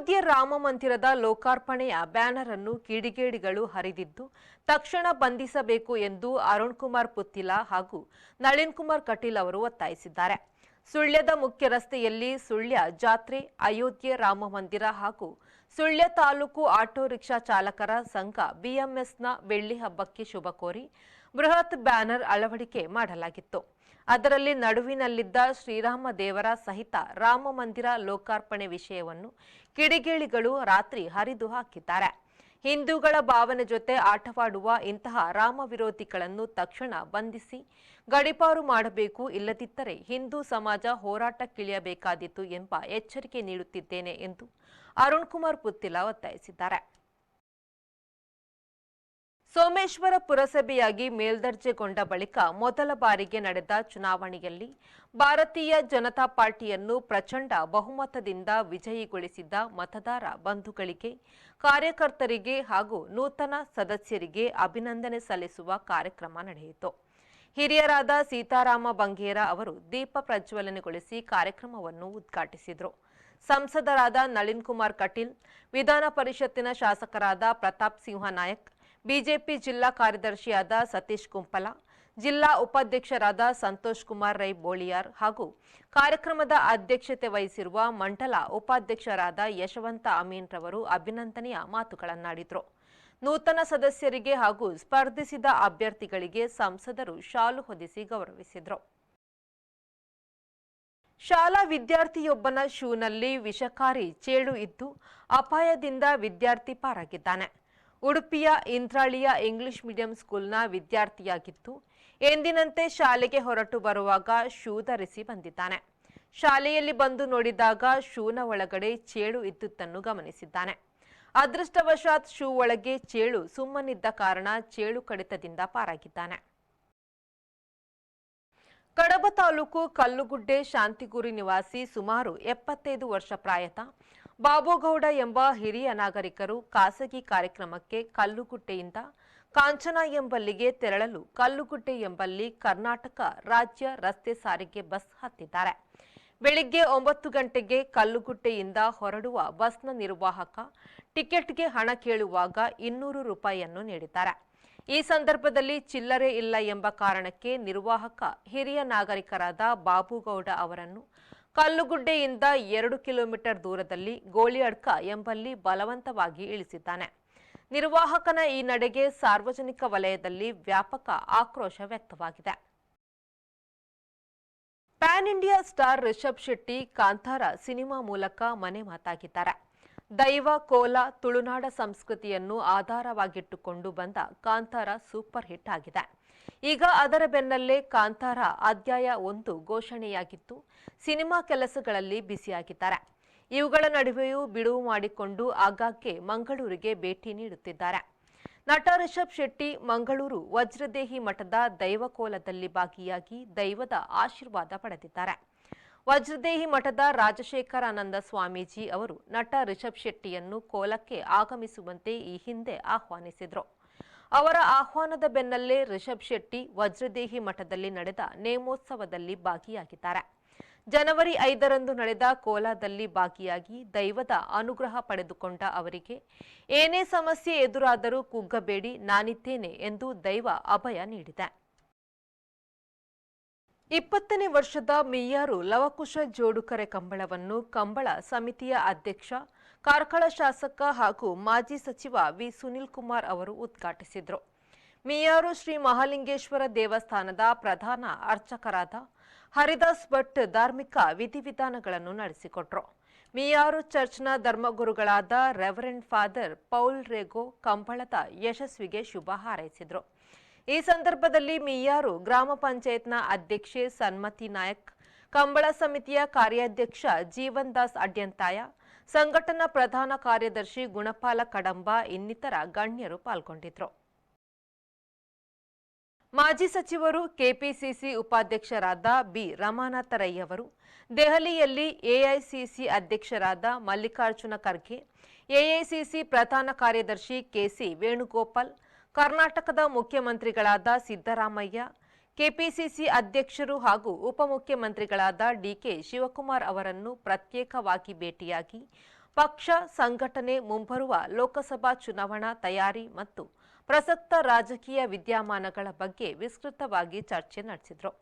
ಅಯೋಧ್ಯೆ ರಾಮ ಮಂದಿರದ ಲೋಕಾರ್ಪಣೆಯ ಬ್ಯಾನರ್ ಅನ್ನು ಕಿಡಿಗೇಡಿಗಳು ಹರಿದಿದ್ದು, ತಕ್ಷಣ ಬಂಧಿಸಬೇಕು ಎಂದು ಅರುಣ್ ಕುಮಾರ್ ಪುತ್ತಿಲ ಹಾಗೂ ನಳಿನ್ ಕುಮಾರ್ ಕಟೀಲ್ ಅವರು ಒತ್ತಾಯಿಸಿದ್ದಾರೆ. ಸುಳ್ಯದ ಮುಖ್ಯ ರಸ್ತೆಯಲ್ಲಿ ಸುಳ್ಯ ಜಾತ್ರೆ, ಅಯೋಧ್ಯೆ ರಾಮ ಮಂದಿರ ಹಾಗೂ ಸುಳ್ಯ ತಾಲೂಕು ಆಟೋ ರಿಕ್ಷಾ ಚಾಲಕರ ಸಂಘ ಬಿಎಂಎಸ್ನ ಬೆಳ್ಳಿ ಹಬ್ಬಕ್ಕೆ ಶುಭ ಕೋರಿ ಬೃಹತ್ ಬ್ಯಾನರ್ ಅಳವಡಿಕೆ ಮಾಡಲಾಗಿತ್ತು. ಅದರಲ್ಲಿ ನಡುವಿನಲ್ಲಿದ್ದ ಶ್ರೀರಾಮ ದೇವರ ಸಹಿತ ರಾಮ ಮಂದಿರ ಲೋಕಾರ್ಪಣೆ ವಿಷಯವನ್ನು ಕಿಡಿಗೇಳಿಗಳು ರಾತ್ರಿ ಹರಿದು ಹಾಕಿದ್ದಾರೆ. ಹಿಂದೂಗಳ ಭಾವನೆ ಜೊತೆ ಆಟವಾಡುವ ಇಂತಹ ರಾಮ ವಿರೋಧಿಗಳನ್ನು ತಕ್ಷಣ ಬಂಧಿಸಿ ಗಡಿಪಾರು ಮಾಡಬೇಕು ಇಲ್ಲದಿದ್ದರೆ ಹಿಂದೂ ಸಮಾಜ ಹೋರಾಟಕ್ಕಿಳಿಯಬೇಕಾದೀತು ಎಂಬ ಎಚ್ಚರಿಕೆ ನೀಡುತ್ತಿದ್ದೇನೆ ಎಂದು ಅರುಣ್ ಕುಮಾರ್ ಪುತ್ತಿಲ ಒತ್ತಾಯಿಸಿದ್ದಾರೆ. ಸೋಮೇಶ್ವರ ಪುರಸಭೆಯಾಗಿ ಮೇಲ್ದರ್ಜೆಗೊಂಡ ಬಳಿಕ ಮೊದಲ ಬಾರಿಗೆ ನಡೆದ ಚುನಾವಣೆಯಲ್ಲಿ ಭಾರತೀಯ ಜನತಾ ಪಾರ್ಟಿಯನ್ನು ಪ್ರಚಂಡ ಬಹುಮತದಿಂದ ವಿಜಯಿಗೊಳಿಸಿದ್ದ ಮತದಾರ ಬಂಧುಗಳಿಗೆ ಕಾರ್ಯಕರ್ತರಿಗೆ ಹಾಗೂ ನೂತನ ಸದಸ್ಯರಿಗೆ ಅಭಿನಂದನೆ ಸಲ್ಲಿಸುವ ಕಾರ್ಯಕ್ರಮ ನಡೆಯಿತು. ಹಿರಿಯರಾದ ಸೀತಾರಾಮ ಬಂಗೇರ ಅವರು ದೀಪ ಪ್ರಜ್ವಲನೆಗೊಳಿಸಿ ಕಾರ್ಯಕ್ರಮವನ್ನು ಉದ್ಘಾಟಿಸಿದರು. ಸಂಸದರಾದ ನಳಿನ್ ಕುಮಾರ್ ಕಟೀಲ್, ವಿಧಾನ ಪರಿಷತ್ತಿನ ಶಾಸಕರಾದ ಪ್ರತಾಪ್ ಸಿಂಹ ನಾಯಕ್ ಬಿಜೆಪಿ ಜಿಲ್ಲಾ ಕಾರ್ಯದರ್ಶಿಯಾದ ಸತೀಶ್ ಕುಂಪಲ, ಜಿಲ್ಲಾ ಉಪಾಧ್ಯಕ್ಷರಾದ ಸಂತೋಷ್ ಕುಮಾರ್ ರೈ ಬೋಳಿಯಾರ್ ಹಾಗೂ ಕಾರ್ಯಕ್ರಮದ ಅಧ್ಯಕ್ಷತೆ ವಹಿಸಿರುವ ಮಂಡಲ ಉಪಾಧ್ಯಕ್ಷರಾದ ಯಶವಂತ ಅಮೀನ್ ರವರು ಅಭಿನಂದನೆಯ ಮಾತುಗಳನ್ನಾಡಿದರು. ನೂತನ ಸದಸ್ಯರಿಗೆ ಹಾಗೂ ಸ್ಪರ್ಧಿಸಿದ ಅಭ್ಯರ್ಥಿಗಳಿಗೆ ಸಂಸದರು ಶಾಲು ಹೊದಿಸಿ ಗೌರವಿಸಿದರು. ಶಾಲಾ ವಿದ್ಯಾರ್ಥಿಯೊಬ್ಬನ ಶೂನಲ್ಲಿ ವಿಷಕಾರಿ ಚೇಳು ಇದ್ದು ಅಪಾಯದಿಂದ ವಿದ್ಯಾರ್ಥಿ ಪಾರಾಗಿದ್ದಾನೆ. ಉಡುಪಿಯ ಇಂತ್ರಾಳಿಯ ಇಂಗ್ಲಿಷ್ ಮೀಡಿಯಂ ಸ್ಕೂಲ್ನ ವಿದ್ಯಾರ್ಥಿಯಾಗಿದ್ದು ಎಂದಿನಂತೆ ಶಾಲೆಗೆ ಹೊರಟು ಬರುವಾಗ ಶೂ ಧರಿಸಿ ಬಂದಿದ್ದಾನೆ. ಶಾಲೆಯಲ್ಲಿ ಬಂದು ನೋಡಿದಾಗ ಶೂನ ಒಳಗಡೆ ಚೇಳು ಇದ್ದುದನ್ನು ಗಮನಿಸಿದ್ದಾನೆ. ಅದೃಷ್ಟವಶಾತ್ ಶೂ ಒಳಗೆ ಚೇಳು ಸುಮ್ಮನಿದ್ದ ಕಾರಣ ಚೇಳು ಕಡಿತದಿಂದ ಪಾರಾಗಿದ್ದಾನೆ. ಕಡಬ ತಾಲೂಕು ಕಲ್ಲುಗುಡ್ಡೆ ಶಾಂತಿಗುರಿ ನಿವಾಸಿ ಸುಮಾರು ಎಪ್ಪತ್ತೈದು ವರ್ಷ ಪ್ರಾಯತ. ಬಾಬುಗೌಡ ಎಂಬ ಹಿರಿಯ ನಾಗರಿಕರು ಖಾಸಗಿ ಕಾರ್ಯಕ್ರಮಕ್ಕೆ ಕಲ್ಲುಗುಡ್ಡೆಯಿಂದ ಕಾಂಚನ ಎಂಬಲ್ಲಿಗೆ ತೆರಳಲು ಕಲ್ಲುಗುಡ್ಡೆ ಎಂಬಲ್ಲಿ ಕರ್ನಾಟಕ ರಾಜ್ಯ ರಸ್ತೆ ಸಾರಿಗೆ ಬಸ್ ಹತ್ತಿದ್ದಾರೆ. ಬೆಳಿಗ್ಗೆ ಒಂಬತ್ತು ಗಂಟೆಗೆ ಕಲ್ಲುಗುಡ್ಡೆಯಿಂದ ಹೊರಡುವ ಬಸ್ನ ನಿರ್ವಾಹಕ ಟಿಕೆಟ್ಗೆ ಹಣ ಕೇಳುವಾಗ ಇನ್ನೂರು ರೂಪಾಯಿಯನ್ನು ನೀಡಿದ್ದಾರೆ. ಈ ಸಂದರ್ಭದಲ್ಲಿ ಚಿಲ್ಲರೆ ಇಲ್ಲ ಎಂಬ ಕಾರಣಕ್ಕೆ ನಿರ್ವಾಹಕ ಹಿರಿಯ ನಾಗರಿಕರಾದ ಬಾಬುಗೌಡ ಅವರನ್ನು ಕಲ್ಲುಗುಡ್ಡೆಯಿಂದ ಎರಡು ಕಿಲೋಮೀಟರ್ ದೂರದಲ್ಲಿ ಗೋಳಿಯಡ್ಕ ಎಂಬಲ್ಲಿ ಬಲವಂತವಾಗಿ ಇಳಿಸಿದ್ದಾನೆ. ನಿರ್ವಾಹಕನ ಈ ನಡೆಗೆ ಸಾರ್ವಜನಿಕ ವಲಯದಲ್ಲಿ ವ್ಯಾಪಕ ಆಕ್ರೋಶ ವ್ಯಕ್ತವಾಗಿದೆ. Pan India star Rishab Shetty, Kantara cinema ಮೂಲಕ ಮನೆ ಮಾತಾಗಿದ್ದಾರೆ. ದೈವ, ಕೋಲ, ತುಳುನಾಡ ಸಂಸ್ಕೃತಿಯನ್ನು ಆಧಾರವಾಗಿಟ್ಟುಕೊಂಡು ಬಂದ ಕಾಂತಾರ ಸೂಪರ್ ಹಿಟ್ ಆಗಿದೆ. ಈಗ ಅದರ ಬೆನ್ನಲ್ಲೇ ಕಾಂತಾರ ಅಧ್ಯಾಯ ಒಂದು ಘೋಷಣೆಯಾಗಿದ್ದು ಸಿನಿಮಾ ಕೆಲಸಗಳಲ್ಲಿ ಬಿಸಿಯಾಗಿದ್ದಾರೆ ಇವುಗಳ ನಡುವೆಯೂ ಬಿಡುವು ಮಾಡಿಕೊಂಡು ಆಗಾಗ್ಗೆ ಮಂಗಳೂರಿಗೆ ಭೇಟಿ ನೀಡುತ್ತಿದ್ದಾರೆ. ನಟ ರಿಷಬ್ ಶೆಟ್ಟಿ ಮಂಗಳೂರು ವಜ್ರದೇಹಿ ಮಠದ ದೈವಕೋಲದಲ್ಲಿ ಭಾಗಿಯಾಗಿ ದೈವದ ಆಶೀರ್ವಾದ ಪಡೆದಿದ್ದಾರೆ. ವಜ್ರದೇಹಿ ಮಠದ ರಾಜಶೇಖರಾನಂದ ಸ್ವಾಮೀಜಿ ಅವರು ನಟ ರಿಷಬ್ ಶೆಟ್ಟಿಯನ್ನು ಕೋಲಕ್ಕೆ ಆಗಮಿಸುವಂತೆ ಈ ಹಿಂದೆ ಆಹ್ವಾನಿಸಿದರು. ಅವರ ಆಹ್ವಾನದ ಬೆನ್ನಲ್ಲೇ ರಿಷಬ್ ಶೆಟ್ಟಿ ವಜ್ರದೇಹಿ ಮಠದಲ್ಲಿ ನಡೆದ ನೇಮೋತ್ಸವದಲ್ಲಿ ಭಾಗಿಯಾಗಿದ್ದಾರೆ. ಜನವರಿ ಐದರಂದು ನಡೆದ ಕೋಲಾದಲ್ಲಿ ಭಾಗಿಯಾಗಿ ದೈವದ ಅನುಗ್ರಹ ಪಡೆದುಕೊಂಡ ಅವರಿಗೆ, ಏನೇ ಸಮಸ್ಯೆ ಎದುರಾದರೂ ಕುಗ್ಗಬೇಡಿ, ನಾನಿದ್ದೇನೆ ಎಂದು ದೈವ ಅಭಯ ನೀಡಿದೆ. ಇಪ್ಪತ್ತನೇ ವರ್ಷದ ಮಿಯ್ಯಾರು ಲವಕುಶ ಜೋಡುಕರೆ ಕಂಬಳವನ್ನು ಕಂಬಳ ಸಮಿತಿಯ ಅಧ್ಯಕ್ಷ, ಕಾರ್ಕಳ ಶಾಸಕ ಹಾಗೂ ಮಾಜಿ ಸಚಿವ ವಿ. ಸುನಿಲ್ ಕುಮಾರ್ ಅವರು ಉದ್ಘಾಟಿಸಿದರು. ಮಿಯಾರು ಶ್ರೀ ಮಹಾಲಿಂಗೇಶ್ವರ ದೇವಸ್ಥಾನದ ಪ್ರಧಾನ ಅರ್ಚಕರಾದ ಹರಿದಾಸ್ ಭಟ್ ಧಾರ್ಮಿಕ ವಿಧಿವಿಧಾನಗಳನ್ನು ನಡೆಸಿಕೊಟ್ರು. ಮಿಯಾರು ಚರ್ಚ್ನ ಧರ್ಮಗುರುಗಳಾದ ರೆವರೆಂಡ್ ಫಾದರ್ ಪೌಲ್ ರೆಗೋ ಕಂಬಳದ ಯಶಸ್ವಿಗೆ ಶುಭ ಹಾರೈಸಿದರು. ಈ ಸಂದರ್ಭದಲ್ಲಿ ಮಿಯಾರು ಗ್ರಾಮ ಪಂಚಾಯತ್ನ ಅಧ್ಯಕ್ಷೆ ಸನ್ಮತಿ ನಾಯಕ್, ಕಂಬಳ ಸಮಿತಿಯ ಕಾರ್ಯಾಧ್ಯಕ್ಷ ಜೀವನ್ ದಾಸ್ ಅಡ್ಯಂತಾಯ, ಸಂಘಟನಾ ಪ್ರಧಾನ ಕಾರ್ಯದರ್ಶಿ ಗುಣಪಾಲ ಕಡಂಬ ಇನ್ನಿತರ ಗಣ್ಯರು ಪಾಲ್ಗೊಂಡಿದ್ರು. ಮಾಜಿ ಸಚಿವರು ಕೆಪಿಸಿಸಿ ಉಪಾಧ್ಯಕ್ಷರಾದ ಬಿ ಅವರು ದೆಹಲಿಯಲ್ಲಿ ಎಐಸಿಸಿ ಅಧ್ಯಕ್ಷರಾದ ಮಲ್ಲಿಕಾರ್ಜುನ ಖರ್ಗೆ, ಎಐಸಿಸಿ ಪ್ರಧಾನ ಕಾರ್ಯದರ್ಶಿ ಕೆಸಿ ವೇಣುಗೋಪಾಲ್ ಕರ್ನಾಟಕದ ಮುಖ್ಯಮಂತ್ರಿಗಳಾದ ಸಿದ್ದರಾಮಯ್ಯ, ಕೆಪಿಸಿಸಿ ಅಧ್ಯಕ್ಷರು ಹಾಗೂ ಉಪಮುಖ್ಯಮಂತ್ರಿಗಳಾದ ಡಿಕೆ ಶಿವಕುಮಾರ್ ಅವರನ್ನು ಪ್ರತ್ಯೇಕವಾಗಿ ಭೇಟಿಯಾಗಿ ಪಕ್ಷ, ಸಂಘಟನೆ ಮುಂಬರುವ ಲೋಕಸಭಾ ಚುನಾವಣಾ ತಯಾರಿ ಮತ್ತು ಪ್ರಸಕ್ತ ರಾಜಕೀಯ ವಿದ್ಯಮಾನಗಳ ಬಗ್ಗೆ ವಿಸ್ತೃತವಾಗಿ ಚರ್ಚೆ ನಡೆಸಿದರು.